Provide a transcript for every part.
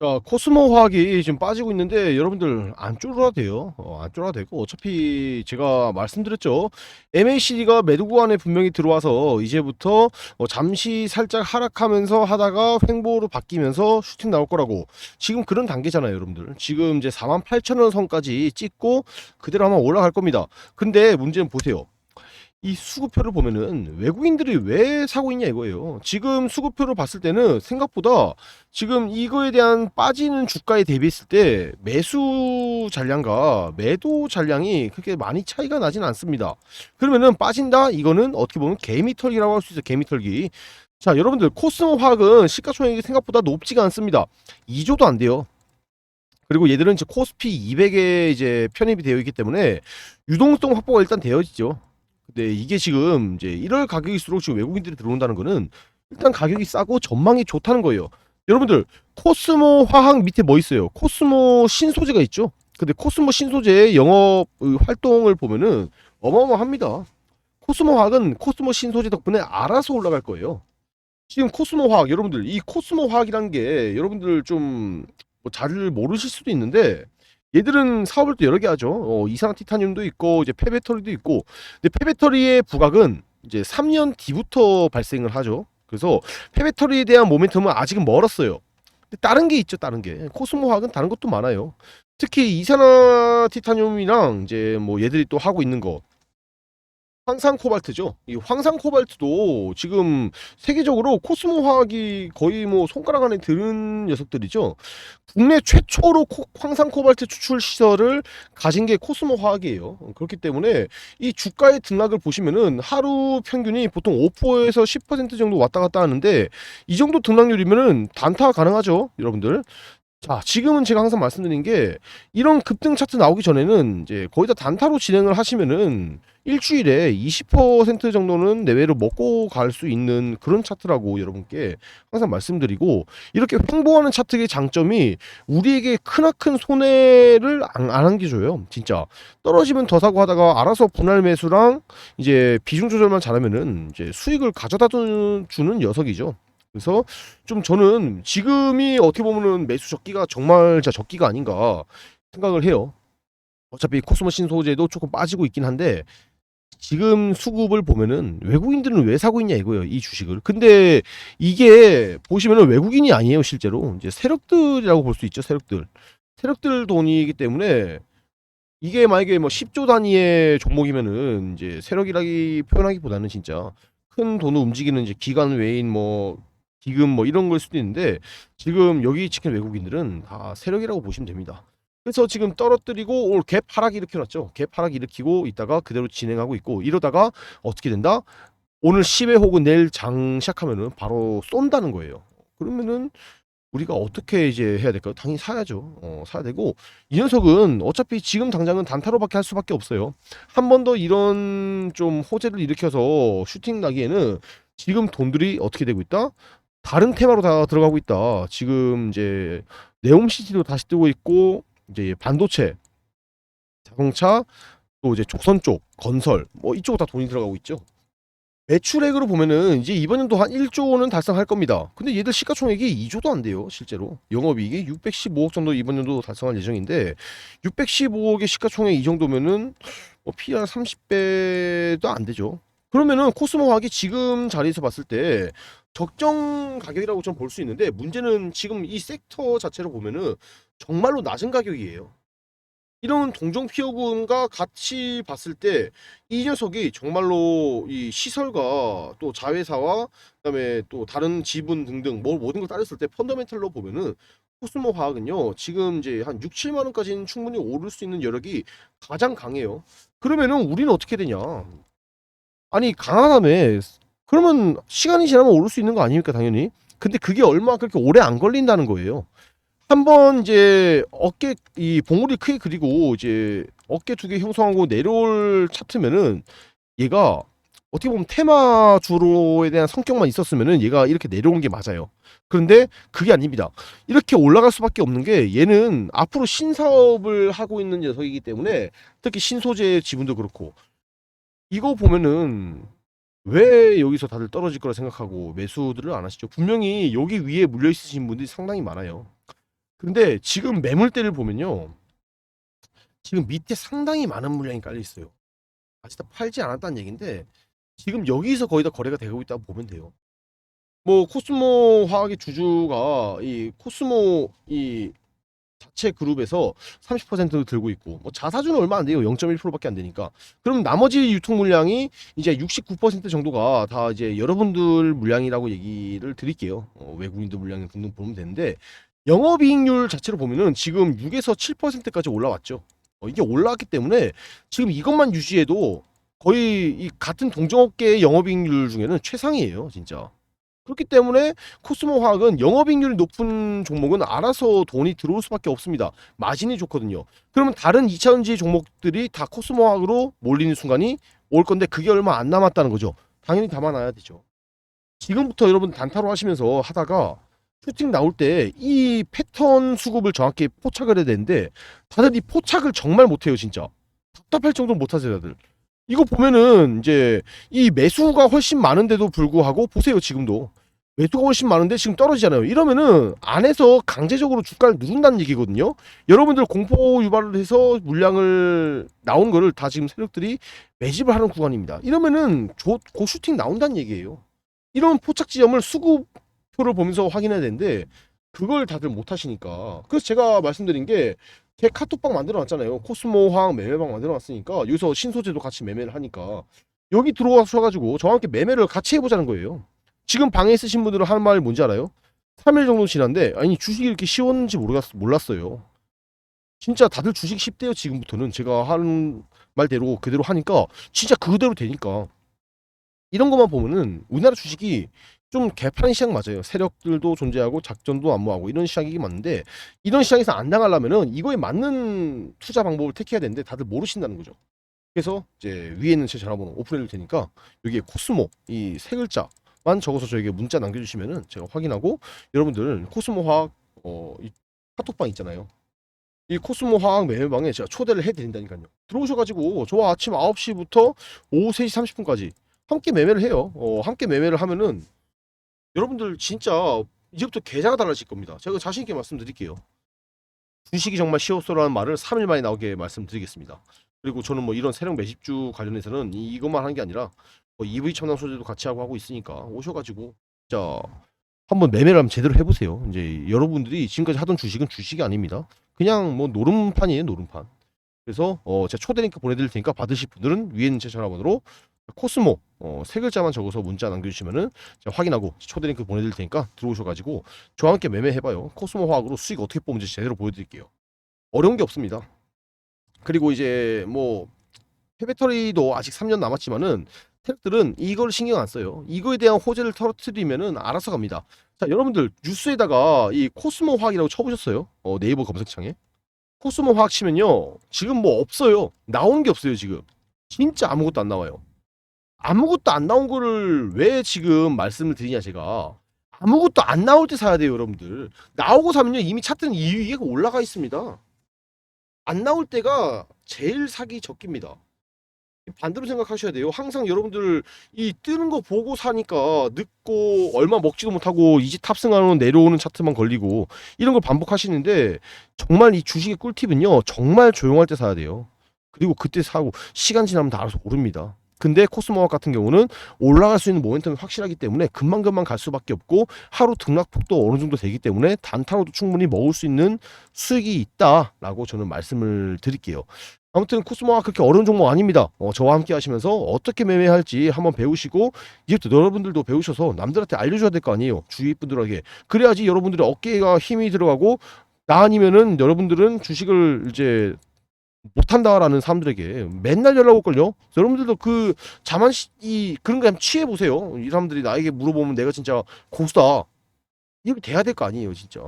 자, 코스모 화학이 지금 빠지고 있는데 여러분들 안 쫄아도 돼요. 어, 안 쫄아도 되고 어차피 제가 말씀드렸죠. MACD가 매도 구간에 분명히 들어와서 이제부터 어, 잠시 살짝 하락하면서 하다가 횡보로 바뀌면서 슈팅 나올 거라고 지금 그런 단계잖아요, 여러분들. 지금 이제 48,000원 선까지 찍고 그대로 아마 올라갈 겁니다. 근데 문제는 보세요. 이 수급표를 보면은 외국인들이 왜 사고 있냐 이거예요. 지금 수급표를 봤을 때는 생각보다 지금 이거에 대한 빠지는 주가에 대비했을 때 매수 잔량과 매도 잔량이 그렇게 많이 차이가 나진 않습니다. 그러면은 빠진다? 이거는 어떻게 보면 개미털기라고 할 수 있어요. 개미털기. 자, 여러분들 코스모 화학은 시가총액이 생각보다 높지가 않습니다. 2조도 안 돼요. 그리고 얘들은 이제 코스피 200에 이제 편입이 되어 있기 때문에 유동성 확보가 일단 되어 있죠. 근데 이게 지금 이제 1월 가격일수록 지금 외국인들이 들어온다는 거는 일단 가격이 싸고 전망이 좋다는 거예요. 여러분들 코스모 화학 밑에 뭐 있어요? 코스모 신소재가 있죠. 근데 코스모 신소재의 영업 의 활동을 보면은 어마어마합니다. 코스모 화학은 코스모 신소재 덕분에 알아서 올라갈 거예요. 지금 코스모 화학 여러분들 이 코스모 화학이란 게 여러분들 좀잘 모르실 수도 있는데 얘들은 사업을 또 여러 개 하죠. 어, 이산 티타늄도 있고 이제 폐배터리도 있고 근데 폐배터리의 부각은 이제 3년 뒤부터 발생을 하죠. 그래서 폐배터리에 대한 모멘텀은 아직은 멀었어요. 근데 다른 게 있죠, 다른 게. 코스모 화학은 다른 것도 많아요. 특히 이산화 티타늄이랑 이제 뭐 얘들이 또 하고 있는 거 황산 코발트죠. 이 황산 코발트도 지금 세계적으로 코스모 화학이 거의 뭐 손가락 안에 드는 녀석들이죠. 국내 최초로 코- 황산 코발트 추출 시설을 가진 게 코스모 화학이에요. 그렇기 때문에 이 주가의 등락을 보시면은 하루 평균이 보통 5%에서 10% 정도 왔다 갔다 하는데 이 정도 등락률이면은 단타 가능하죠, 여러분들. 자, 지금은 제가 항상 말씀드린 게 이런 급등 차트 나오기 전에는 이제 거의 다 단타로 진행을 하시면은 일주일에 20% 정도는 내외로 먹고 갈 수 있는 그런 차트라고 여러분께 항상 말씀드리고 이렇게 횡보하는 차트의 장점이 우리에게 크나큰 손해를 안, 안 안겨줘요. 진짜 떨어지면 더 사고 하다가 알아서 분할 매수랑 이제 비중 조절만 잘하면은 이제 수익을 가져다 주- 주는 녀석이죠. 그래서 좀 저는 지금이 어떻게 보면은 매수 적기가 정말 진짜 적기가 아닌가 생각을 해요. 어차피 코스모 신소재도 조금 빠지고 있긴 한데 지금 수급을 보면은 외국인들은 왜 사고 있냐 이거예요 이 주식을. 근데 이게 보시면은 외국인이 아니에요 실제로. 이제 세력들이라고 볼 수 있죠 세력들. 세력들 돈이기 때문에 이게 만약에 뭐 10조 단위의 종목이면은 이제 세력이라기 표현하기보다는 진짜 큰 돈을 움직이는 이제 기관 외인 뭐 기금 뭐 이런 걸 수도 있는데 지금 여기 찍힌 외국인들은 다 세력이라고 보시면 됩니다. 그래서 지금 떨어뜨리고 오늘 갭 하락 일으켜놨죠. 갭 하락 일으키고 있다가 그대로 진행하고 있고 이러다가 어떻게 된다? 오늘 10회 혹은 내일 장 시작하면은 바로 쏜다는 거예요. 그러면은 우리가 어떻게 이제 해야 될까요? 당연히 사야죠. 어, 사야 되고 이 녀석은 어차피 지금 당장은 단타로밖에 할 수밖에 없어요. 한 번 더 이런 좀 호재를 일으켜서 슈팅 나기에는 지금 돈들이 어떻게 되고 있다? 다른 테마로 다 들어가고 있다. 지금 이제 네옴시티도 다시 뜨고 있고 이제 반도체, 자동차, 또 이제 조선 쪽, 건설 뭐 이쪽 다 돈이 들어가고 있죠. 매출액으로 보면은 이제 이번 연도 한 1조는 달성할 겁니다. 근데 얘들 시가총액이 2조도 안 돼요, 실제로. 영업이익이 615억 정도 이번 연도 달성할 예정인데 615억의 시가총액 이 정도면은 뭐 PR 30배도 안 되죠. 그러면은 코스모 화학이 지금 자리에서 봤을 때 적정 가격이라고 좀 볼 수 있는데 문제는 지금 이 섹터 자체로 보면은 정말로 낮은 가격이에요. 이런 동종 피어군과 같이 봤을 때 이 녀석이 정말로 이 시설과 또 자회사와 그다음에 또 다른 지분 등등 뭐 모든 걸 따졌을 때 펀더멘털로 보면은 코스모 화학은요 지금 이제 한 6, 7만 원까지는 충분히 오를 수 있는 여력이 가장 강해요. 그러면은 우리는 어떻게 되냐? 아니 강하다며 그러면 시간이 지나면 오를 수 있는 거 아닙니까 당연히? 근데 그게 얼마 그렇게 오래 안 걸린다는 거예요. 한번 이제 어깨 이 봉우리 크게 그리고 이제 어깨 두 개 형성하고 내려올 차트면은 얘가 어떻게 보면 테마 주로에 대한 성격만 있었으면은 얘가 이렇게 내려오는 게 맞아요. 그런데 그게 아닙니다. 이렇게 올라갈 수밖에 없는 게 얘는 앞으로 신사업을 하고 있는 녀석이기 때문에 특히 신소재 지분도 그렇고. 이거 보면은 왜 여기서 다들 떨어질 거라 생각하고 매수들을 안 하시죠? 분명히 여기 위에 물려 있으신 분들이 상당히 많아요. 그런데 지금 매물대를 보면요. 지금 밑에 상당히 많은 물량이 깔려 있어요. 아직 다 팔지 않았다는 얘기인데 지금 여기서 거의 다 거래가 되고 있다고 보면 돼요. 뭐 코스모 화학의 주주가 이 코스모 이 자체 그룹에서 30% 들고 있고 뭐 자사주는 얼마 안 돼요. 0.1%밖에 안 되니까. 그럼 나머지 유통 물량이 이제 69% 정도가 다 이제 여러분들 물량이라고 얘기를 드릴게요. 어, 외국인들 물량 등등 보면 되는데 영업이익률 자체로 보면은 지금 6에서 7%까지 올라왔죠. 어, 이게 올라왔기 때문에 지금 이것만 유지해도 거의 이 같은 동종업계의 영업이익률 중에는 최상이에요, 진짜. 그렇기 때문에 코스모 화학은 영업이익률이 높은 종목은 알아서 돈이 들어올 수밖에 없습니다. 마진이 좋거든요. 그러면 다른 2차전지 종목들이 다 코스모 화학으로 몰리는 순간이 올 건데 그게 얼마 안 남았다는 거죠. 당연히 담아놔야 되죠. 지금부터 여러분 단타로 하시면서 하다가 슈팅 나올 때 이 패턴 수급을 정확히 포착을 해야 되는데 다들 이 포착을 정말 못해요 진짜 답답할 정도로 못하세요 다들 이거 보면은 이제 이 매수가 훨씬 많은데도 불구하고 보세요 지금도. 매수가 훨씬 많은데 지금 떨어지잖아요. 이러면은 안에서 강제적으로 주가를 누른다는 얘기거든요. 여러분들 공포 유발을 해서 물량을 나온 거를 다 지금 세력들이 매집을 하는 구간입니다. 이러면은 조, 고 슈팅 나온다는 얘기예요. 이런 포착 지점을 수급 표를 보면서 확인해야 되는데 그걸 다들 못 하시니까. 그래서 제가 말씀드린 게 제 카톡방 만들어 놨잖아요. 코스모 화학 매매방 만들어 놨으니까 여기서 신소재도 같이 매매를 하니까 여기 들어와셔가지고 저와 함께 매매를 같이 해보자는 거예요. 지금 방에 있으신 분들은 하는 말이 뭔지 알아요? 3일 정도 지났는데 아니 주식이 이렇게 쉬웠는지 모르겠, 몰랐어요. 진짜 다들 주식 쉽대요 지금부터는. 제가 하는 말대로 그대로 하니까 진짜 그대로 되니까. 이런 것만 보면은 우리나라 주식이 좀 개판 시장 맞아요. 세력들도 존재하고 작전도 안무하고 이런 시장이긴 맞는데 이런 시장에서 안 당하려면은 이거에 맞는 투자 방법을 택해야 되는데 다들 모르신다는 거죠. 그래서 이제 위에 있는 제 전화번호 오픈해 줄 테니까 여기에 코스모 이 세 글자만 적어서 저에게 문자 남겨주시면은 제가 확인하고 여러분들 코스모 화학 어 이 카톡방 있잖아요. 이 코스모 화학 매매방에 제가 초대를 해드린다니까요. 들어오셔가지고 저와 아침 9시부터 오후 3시 30분까지 함께 매매를 해요. 어, 함께 매매를 하면은 여러분들 진짜 이제부터 계좌가 달라질 겁니다. 제가 자신 있게 말씀드릴게요. 주식이 정말 쉬웠어라는 말을 3일 만에 나오게 말씀드리겠습니다. 그리고 저는 뭐 이런 세력 매집주 관련해서는 이- 이것만 하는 게 아니라 뭐 EV 첨단 소재도 같이 하고 하고 있으니까 오셔가지고 진짜 한번 매매를 한번 제대로 해보세요. 이제 여러분들이 지금까지 하던 주식은 주식이 아닙니다. 그냥 뭐 노름판이에요, 노름판. 그래서 어 제가 초대 링크 보내드릴 테니까 받으실 분들은 위에 있는 제 전화번호로 코스모 어, 세 글자만 적어서 문자 남겨주시면은 제가 확인하고 초대 링크 보내드릴 테니까 들어오셔가지고 저와 함께 매매해봐요. 코스모 화학으로 수익 어떻게 뽑는지 제대로 보여드릴게요. 어려운 게 없습니다. 그리고 이제 뭐 폐배터리도 아직 3년 남았지만은 트랙들은 이걸 신경 안 써요. 이거에 대한 호재를 터뜨리면은 알아서 갑니다. 자, 여러분들 뉴스에다가 이 코스모 화학이라고 쳐보셨어요? 어, 네이버 검색창에 코스모 화학 치면요 지금 뭐 없어요. 나오는 게 없어요 지금. 진짜 아무것도 안 나와요. 아무것도 안 나온 거를 왜 지금 말씀을 드리냐 제가. 아무것도 안 나올 때 사야 돼요 여러분들. 나오고 사면요 이미 차트는 이 위에 올라가 있습니다. 안 나올 때가 제일 사기 적깁니다. 반대로 생각하셔야 돼요. 항상 여러분들 이 뜨는 거 보고 사니까 늦고 얼마 먹지도 못하고 이제 탑승하는 내려오는 차트만 걸리고 이런 걸 반복하시는데 정말 이 주식의 꿀팁은요 정말 조용할 때 사야 돼요. 그리고 그때 사고 시간 지나면 다 알아서 오릅니다 근데 코스모학 같은 경우는 올라갈 수 있는 모멘텀이 확실하기 때문에 금방금방 갈 수밖에 없고 하루 등락폭도 어느 정도 되기 때문에 단타로도 충분히 먹을 수 있는 수익이 있다라고 저는 말씀을 드릴게요. 아무튼 코스모가 그렇게 어려운 종목 아닙니다. 어, 저와 함께 하시면서 어떻게 매매할지 한번 배우시고 이제부터 여러분들도 배우셔서 남들한테 알려줘야 될 거 아니에요. 주위 분들에게 그래야지 여러분들의 어깨가 힘이 들어가고 나 아니면은 여러분들은 주식을 이제 못한다라는 사람들에게 맨날 연락 올 걸요. 여러분들도 그 자만 시- 이 그런 거 한번 취해 보세요. 이 사람들이 나에게 물어보면 내가 진짜 고수다. 이렇게 돼야 될 거 아니에요, 진짜.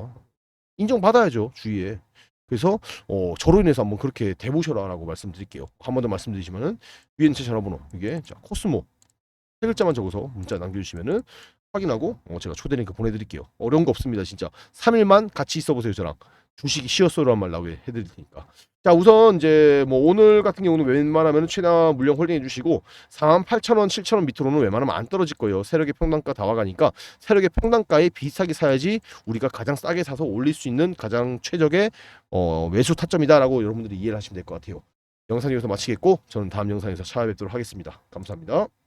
인정받아야죠, 주위에. 그래서 어, 저로 인해서 한번 그렇게 돼보셔라라고 말씀드릴게요. 한 번 더 말씀드리지만은 위에 제 전화번호 이게 자 코스모 세 글자만 적어서 문자 남겨주시면은 확인하고 어, 제가 초대 링크 보내드릴게요. 어려운 거 없습니다, 진짜. 3일만 같이 있어보세요, 저랑. 주식이 한말 나오게 해드릴 테니까. 자 우선 이제 뭐 오늘 같은 경우는 웬만하면 최나 물량 홀딩 해주시고 4만 8천 원, 7천 원 밑으로는 웬만하면 안 떨어질 거예요. 세력의 평단가 다 와가니까 세력의 평단가에 비슷하게 사야지 우리가 가장 싸게 사서 올릴 수 있는 가장 최적의 어, 매수 타점이다라고 여러분들이 이해를 하시면 될 것 같아요. 영상 여기서 마치겠고 저는 다음 영상에서 찾아뵙도록 하겠습니다. 감사합니다.